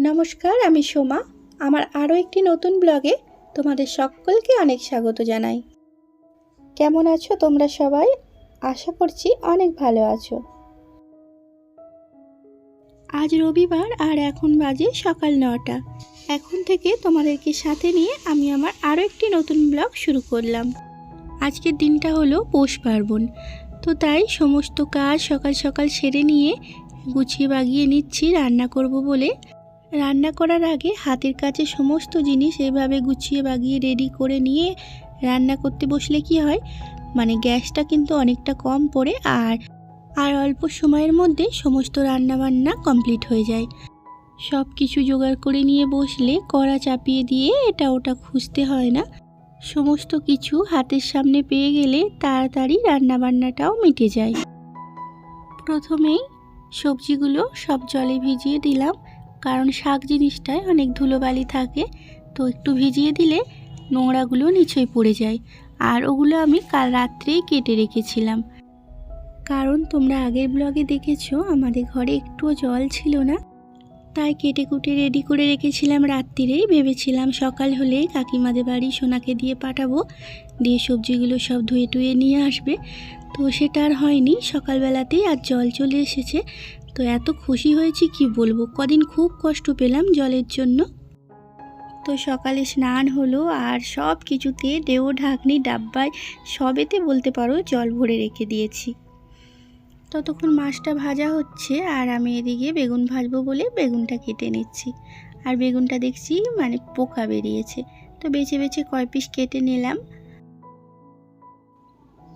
নমস্কার, আমি সোমা। আমার আরও একটি নতুন ব্লগে তোমাদের সকলকে অনেক স্বাগত জানাই। কেমন আছো তোমরা সবাই? আশা করছি অনেক ভালো আছো। আজ রবিবার আর এখন বাজে সকাল নটা। এখন থেকে তোমাদেরকে সাথে নিয়ে আমি আমার আরও একটি নতুন ব্লগ শুরু করলাম। আজকের দিনটা হলো পৌষ পার্বণ। তো তাই সমস্ত কাজ সকাল সকাল সেরে নিয়ে গুছিয়ে বাগিয়ে নিচ্ছি, রান্না করব বলে। রান্না করার আগে হাতের কাছে সমস্ত জিনিস এভাবে গুছিয়ে বাগিয়ে রেডি করে নিয়ে রান্না করতে বসলে কি হয়? মানে গ্যাসটা কিন্তু অনেকটা কম পড়ে আর আর অল্প সময়ের মধ্যে সমস্ত রান্না বান্না কমপ্লিট হয়ে যায়। সব কিছু জোগাড় করে নিয়ে বসলে কড়া চাপিয়ে দিয়ে এটা ওটা খুঁজতে হয় না। সমস্ত কিছু হাতের সামনে পেয়ে গেলে তাড়াতাড়ি রান্না বান্নাটাও মিটে যায়। প্রথমেই সবজিগুলো সব জলে ভিজিয়ে দিলাম। কারণ শাক জিনিসটায় অনেক ধুলোবালি থাকে, তো একটু ভিজিয়ে দিলে নোংরাগুলো নিচই পড়ে যায়। আর ওগুলো আমি কাল রাত্রেই কেটে রেখেছিলাম। কারণ তোমরা আগের ব্লগে দেখেছ, আমাদের ঘরে একটুও জল ছিল না। তাই কেটে কুটে রেডি করে রেখেছিলাম রাত্রিরেই। ভেবেছিলাম সকাল হলেই কাকিমাদের বাড়ি সোনাকে দিয়ে পাঠাবো। দিয়ে সবজিগুলো সব ধুয়ে টুয়ে নিয়ে আসবে। তো সেটা আর হয়নি। সকালবেলাতেই আর জল চলে এসেছে। তো এত খুশি হয়েছি, কি বলব? কদিন খুব কষ্ট পেলাম জলের জন্য। তো সকালে স্নান হলো আর সব কিছুতে ডেও ঢাকনি, ডাব্বায় সবেতে বলতে পারো জল ভরে রেখে দিয়েছি। ততক্ষণ মাছটা ভাজা হচ্ছে আর আমি এদিকে বেগুন ভাজবো বলে বেগুনটা কেটে নিচ্ছি। আর বেগুনটা দেখছি মানে পোকা বেরিয়েছে। তো বেছে বেছে কয় পিস কেটে নিলাম।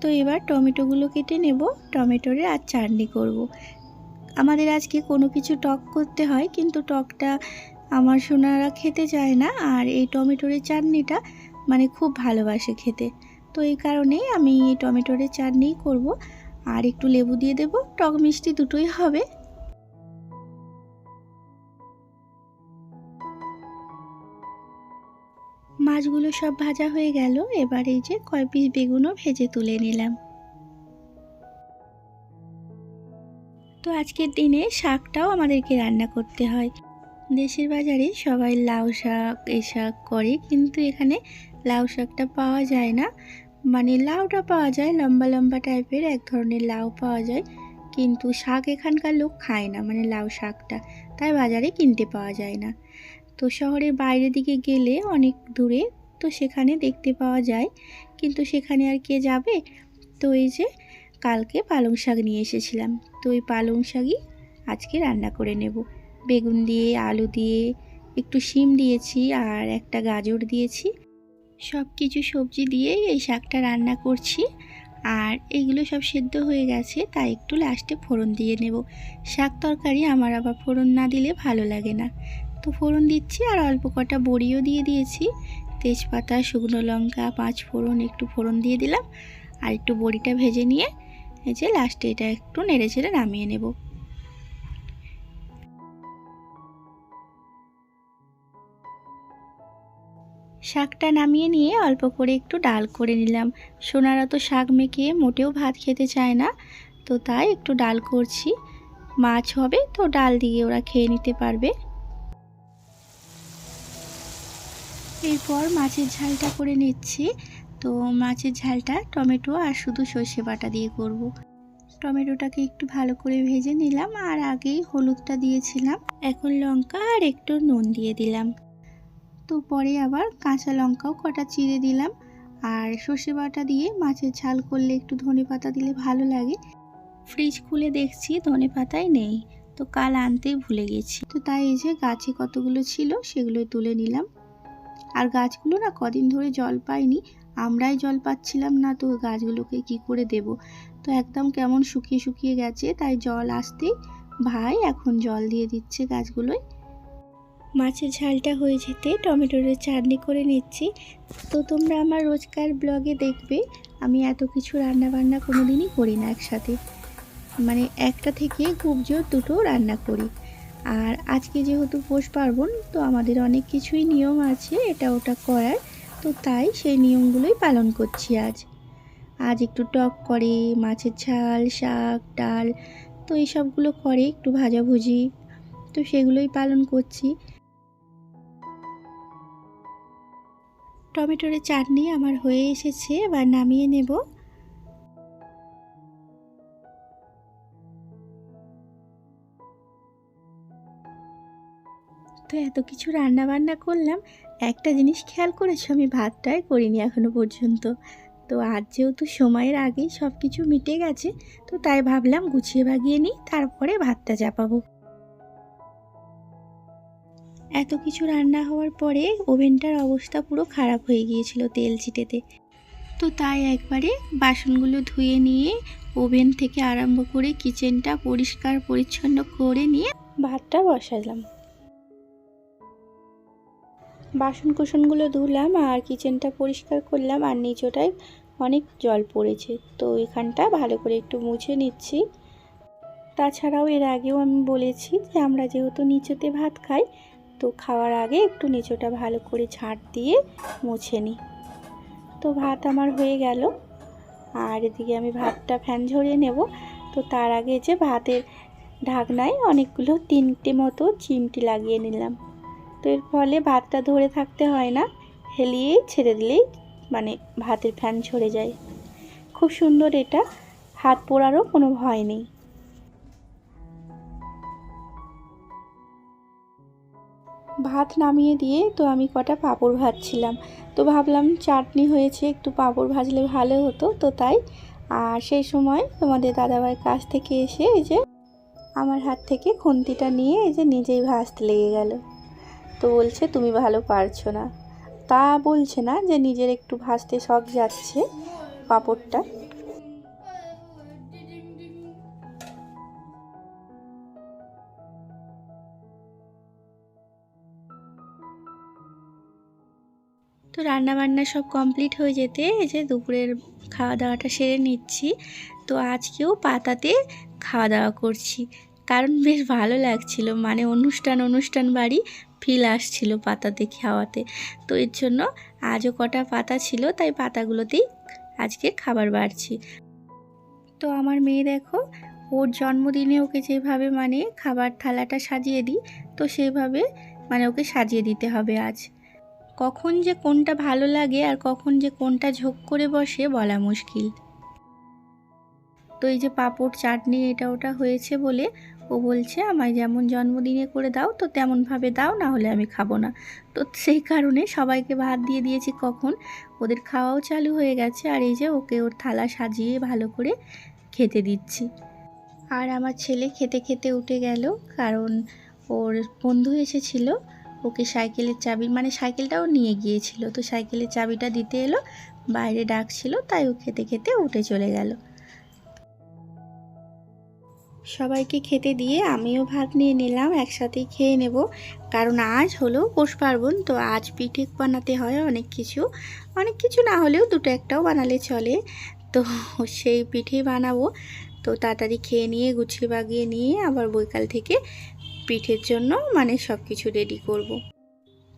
তো এবার টমেটোগুলো কেটে নেব, টমেটোরে আর চাটনি করব। আমাদের আজকে কোনো কিছু টক করতে হয়, কিন্তু টকটা আমার সোনারা খেতে চায় না, আর এই টমেটোরের চাটনিটা মানে খুব ভালোবাসে খেতে। তো এই কারণেই আমি এই টমেটোরের চাটনিই করব। আর একটু লেবু দিয়ে দেব, টক মিষ্টি দুটোই হবে। মাছগুলো সব ভাজা হয়ে গেল। এবার এই যে কয় পিস বেগুনও ভেজে তুলে নিলাম। তো আজকের দিনে শাকটাও আমাদেরকে রান্না করতে হয়। দেশের বাজারে সবাই লাউ শাক এই শাক করে, কিন্তু এখানে লাউ শাকটা পাওয়া যায় না। মানে লাউটা পাওয়া যায়, লম্বা লম্বা টাইপের এক ধরনের লাউ পাওয়া যায়, কিন্তু শাক এখানকার লোক খায় না মানে লাউ শাকটা। তাই বাজারে কিনতে পাওয়া যায় না। তো শহরের বাইরের দিকে গেলে অনেক দূরে তো সেখানে দেখতে পাওয়া যায়। কিন্তু সেখানে আর কে যাবে? তো এই যে কালকে পালং শাক নিয়ে এসেছিলাম। তো ওই পালং শাকই আজকে রান্না করে নেব। বেগুন দিয়ে, আলু দিয়ে, একটু শিম দিয়েছি আর একটা গাজর দিয়েছি। সব কিছু সবজি দিয়ে এই শাকটা রান্না করছি। আর এগুলো সব সেদ্ধ হয়ে গেছে, তাই একটু লাস্টে ফোড়ন দিয়ে নেব। শাক তরকারি আমার আবার ফোড়ন না দিলে ভালো লাগে না। তো ফোড়ন দিচ্ছি আর অল্প কটা বড়িও দিয়ে দিয়েছি। তেজপাতা, শুকনো লঙ্কা, পাঁচ ফোড়ন, একটু ফোড়ন দিয়ে দিলাম আর একটু বড়িটা ভেজে নিয়ে যে লাস্টে এটা একটু নেড়ে চেড়ে নামিয়ে নেব। শাকটা নামিয়ে নিয়ে অল্প করে একটু ডাল করে নিলাম। সোনারা তো শাক মেখে মোটেও ভাত খেতে চায় না, তো তাই একটু ডাল করছি। মাছ হবে তো ডাল দিয়ে ওরা খেয়ে নিতে পারবে। এরপর মাছের ঝালটা করে নিচ্ছি। তো মাছের ঝালটা টমেটো আর শুধু সর্ষে বাটা দিয়ে করব। টমেটোটাকে একটু ভালো করে ভেজে নিলাম আর আগেই হলুদটা দিয়েছিলাম, এখন লঙ্কা আর একটু নুন দিয়ে দিলাম। তো পরে আবার কাঁচা লঙ্কাও কটা চিড়ে দিলাম আর সর্ষে বাটা দিয়ে মাছের ঝাল করলে একটু ধনে পাতা দিলে ভালো লাগে। ফ্রিজ খুলে দেখছি ধনে পাতাই নেই, তো কাল আনতেই ভুলে গেছি। তো তাই এই যে গাছে কতগুলো ছিল সেগুলো তুলে নিলাম। আর গাছগুলো না কদিন ধরে জল পায়নি, আমরাই জল পাচ্ছিলাম না, তো গাছগুলোকে কি করে দেব? তো একদম কেমন শুকিয়ে শুকিয়ে গেছে, তাই জল আসতেই ভাই এখন জল দিয়ে দিচ্ছে গাছগুলোয়। মাছের ঝালটা হয়ে যেতে টমেটোর চাটনি করে নিচ্ছি। তো তোমরা আমার রোজকার ব্লগে দেখবে, আমি এত কিছু রান্না বান্না কোনো দিনই করি না একসাথে। মানে একটা থেকে খুব জোর দুটো রান্না করি। আর আজকে যেহেতু পৌষ পার্বণ, তো আমাদের অনেক কিছুই নিয়ম আছে এটা ওটা করার। তো তাই সেই নিয়মগুলোই পালন করছি আজ। আজ একটু টক করে, মাছের ঝাল, শাক, ডাল, তো এইসবগুলো করে একটু ভাজাভুজি, তো সেগুলোই পালন করছি। টমেটোর চাটনি আমার হয়ে এসেছে, এবার নামিয়ে নেব। তো এত কিছু রান্না বান্না করলাম, একটা জিনিস খেয়াল করেছ? আমি ভাতটাই করিনি এখনও পর্যন্ত। তো আজ যেহেতু সময়ের আগেই সব কিছু মিটে গেছে, তো তাই ভাবলাম গুছিয়ে বাগিয়ে নিই, তারপরে ভাতটা চাপাবো। এত কিছু রান্না হওয়ার পরে ওভেনটার অবস্থা পুরো খারাপ হয়ে গিয়েছিল তেল ছিটেতে। তো তাই একবারে বাসনগুলো ধুয়ে নিয়ে ওভেন থেকে আরম্ভ করে কিচেনটা পরিষ্কার পরিচ্ছন্ন করে নিয়ে ভাতটা বসালাম। বাসন কুসনগুলো ধুলাম আর কিচেনটা পরিষ্কার করলাম আর নিচটায় অনেক জল পড়েছে। তো এখানটা ভালো করে একটু মুছে নিচ্ছি। তাছাড়াও এর আগেও আমি বলেছি যে আমরা যেহেতু নিচেতে ভাত খাই, তো খাওয়ার আগে একটু নিচটা ভালো করে ঝাঁট দিয়ে মুছে নিই। তো ভাত আমার হয়ে গেল। আর এদিকে আমি ভাতটা ফ্যান ঝরিয়ে নেব। তো তার আগে যে ভাতের ঢাকনায় অনেকগুলো তিনটে মতো চিমটি লাগিয়ে নিলাম। তো এর ফলে ভাতটা ধরে থাকতে হয় না। হেলিয়েই ছেড়ে দিলেই মানে ভাতের ফ্যান ঝরে যায়। খুব সুন্দর এটা। হাত পোড়ারও কোনো ভয় নেই। ভাত নামিয়ে দিয়ে তো আমি কটা পাঁপড় ভাজছিলাম। তো ভাবলাম চাটনি হয়েছে, একটু পাঁপড় ভাজলে ভালো হতো তো তাই। আর সেই সময় তোমাদের দাদাভাই কাছ থেকে এসে এই যে আমার হাত থেকে খুন্তিটা নিয়ে এই যে নিজেই ভাজতে লেগে গেল। তো বলছে, তুমি ভালো পারছ না। তা বলছে না যে নিজের একটু ভাসতে শখ যাচ্ছে পাঁপড়টা। তো রান্না বান্না সব কমপ্লিট হয়ে যেতে এই যে দুপুরের খাওয়া দাওয়াটা সেরে নিচ্ছি। তো আজকেও পাতাতে খাওয়া দাওয়া করছি। কারণ বেশ ভালো লাগছিল মানে অনুষ্ঠান অনুষ্ঠান বাড়ি ফিল আসছিল পাতাতে খাওয়াতে। তো এর জন্য আজও কটা পাতা ছিল, তাই পাতাগুলোতেই আজকে খাবার বাড়ছি। তো আমার মেয়ে দেখো, ওর জন্মদিনে ওকে যেভাবে মানে খাবার থালাটা সাজিয়ে দিই, তো সেভাবে মানে ওকে সাজিয়ে দিতে হবে আজ। কখন যে কোনটা ভালো লাগে আর কখন যে কোনটা ঝোঁক করে বসে বলা মুশকিল। তো এই যে পাঁপড় চাটনি এটা ওটা হয়েছে বলে ও বলছে, আমায় যেমন জন্মদিনে করে দাও, তো তেমনভাবে দাও, না হলে আমি খাব না। তো সেই কারণে সবাইকে ভাত দিয়ে দিয়েছি কখন। ওদের খাওয়াও চালু হয়ে গেছে, আর এই যে ওকে ওর থালা সাজিয়ে ভালো করে খেতে দিচ্ছি। আর আমার ছেলে খেতে খেতে উঠে গেল, কারণ ওর বন্ধু এসেছিল, ওকে সাইকেলের চাবি মানে সাইকেলটাও নিয়ে গিয়েছিল, তো সাইকেলের চাবিটা দিতে এলো, বাইরে ডাকছিল, তাই ও খেতে খেতে উঠে চলে গেল। সবাইকে খেতে দিয়ে আমিও ভাত নিয়ে নিলাম, একসাথেই খেয়ে নেব। কারণ আজ হলো পৌষ পার্বণ, তো আজ পিঠে বানাতে হয় অনেক কিছু। অনেক কিছু না হলেও দুটো একটাও বানালে চলে। তো সেই পিঠে বানাবো। তো তাড়াতাড়ি খেয়ে নিয়ে, গুছিয়ে বাগিয়ে নিয়ে আবার বৈকাল থেকে পিঠের জন্য মানে সব কিছু রেডি করব।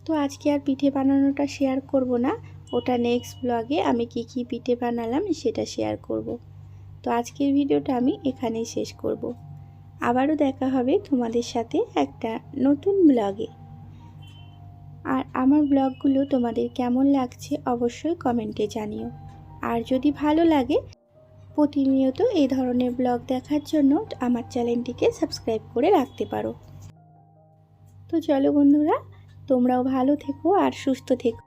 তো আজকে আর পিঠে বানানোটা শেয়ার করব না। ওটা নেক্সট ব্লগে আমি কি কি পিঠে বানালাম সেটা শেয়ার করব। তো আজকের ভিডিওটা আমি এখানেই শেষ করব। আবারও দেখা হবে তোমাদের সাথে একটা নতুন ব্লগে। আর আমার ব্লগগুলো তোমাদের কেমন লাগছে অবশ্যই কমেন্টে জানিও। আর যদি ভালো লাগে, প্রতিনিয়ত এই ধরনের ব্লগ দেখার জন্য আমার চ্যানেলটিকে সাবস্ক্রাইব করে রাখতে পারো। তো চলো বন্ধুরা, তোমরাও ভালো থেকো আর সুস্থ থেকো।